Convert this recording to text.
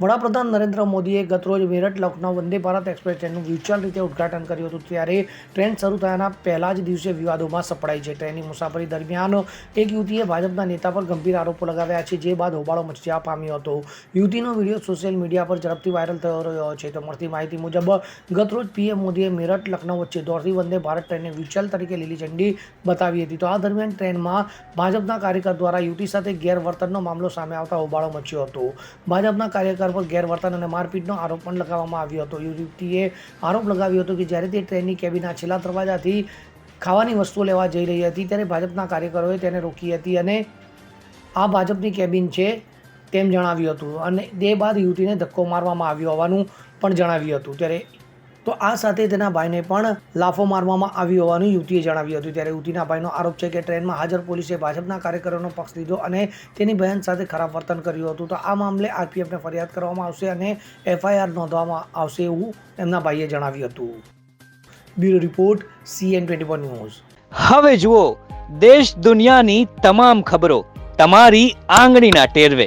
વડાપ્રધાન નરેન્દ્ર મોદીએ ગતરોજ મેરઠ લખનૌ વંદે ભારત એક્સપ્રેસ ટ્રેનનું વ્યુચ્યુઅલ રીતે ઉદઘાટન કર્યું હતું, ત્યારે ટ્રેન શરૂ થયાના પહેલા જ દિવસે વિવાદોમાં સપડાઈ છે. ટ્રેનની મુસાફરી દરમિયાન એક યુવતીએ ભાજપના નેતા પર ગંભીર આરોપો લગાવ્યા છે, જે બાદ હોબાળો મચવા પામ્યો હતો. યુવતીનો વીડિયો સોશિયલ મીડિયા પર ઝડપથી વાયરલ થયો રહ્યો છે. તો મળતી માહિતી મુજબ, ગતરોજ પીએમ મોદીએ મેરઠ, લખનૌ વચ્ચે દોડતી વંદે ભારત ટ્રેનને વ્યુચ્યુઅલ તરીકે લીલી ઝંડી બતાવી હતી. તો આ દરમિયાન ટ્રેનમાં ભાજપના કાર્યકર દ્વારા યુવતી સાથે ગેરવર્તનનો મામલો સામે આવતા હોબાળો મચ્યો હતો. ભાજપના કાર્યકર પર ગેરવર્તન અને મારપીટનો આરોપ પણ લગાવવામાં આવ્યો હતો. યુવતીએ આરોપ લગાવ્યો હતો કે જ્યારે તે ટ્રેનની કેબિનના છેલ્લા દરવાજાથી ખાવાની વસ્તુઓ લેવા જઈ રહી હતી, ત્યારે ભાજપના કાર્યકરોએ તેને રોકી હતી અને આ ભાજપની કેબિન છે તેમ જણાવ્યું હતું અને તે બાદ યુવતીને ધક્કો મારવામાં આવ્યો હોવાનું પણ જણાવ્યું હતું. ત્યારે તો આ સાથે તેના ભાઈને પણ લાફો મારવામાં આવ્યો હોવાનું યુવતીએ જણાવ્યું હતું. ત્યારે યુવતીના ભાઈનો આરોપ છે કે ટ્રેનમાં હાજર પોલીસે ભાજપના કાર્યકરોનો પક્ષ લીધો અને તેની બહેન સાથે ખરાબ વર્તન કર્યું હતું. તો આ મામલે આરપીએફને ફરિયાદ કરવામાં આવશે અને એફઆઈઆર નોંધવામાં આવશે એવું એમના ભાઈએ જણાવ્યું હતું. Bureau report, CN twenty news. હવે જુઓ, દેશ દુનિયાની તમામ ખબરો તમારી આંગળીના ટેરવે.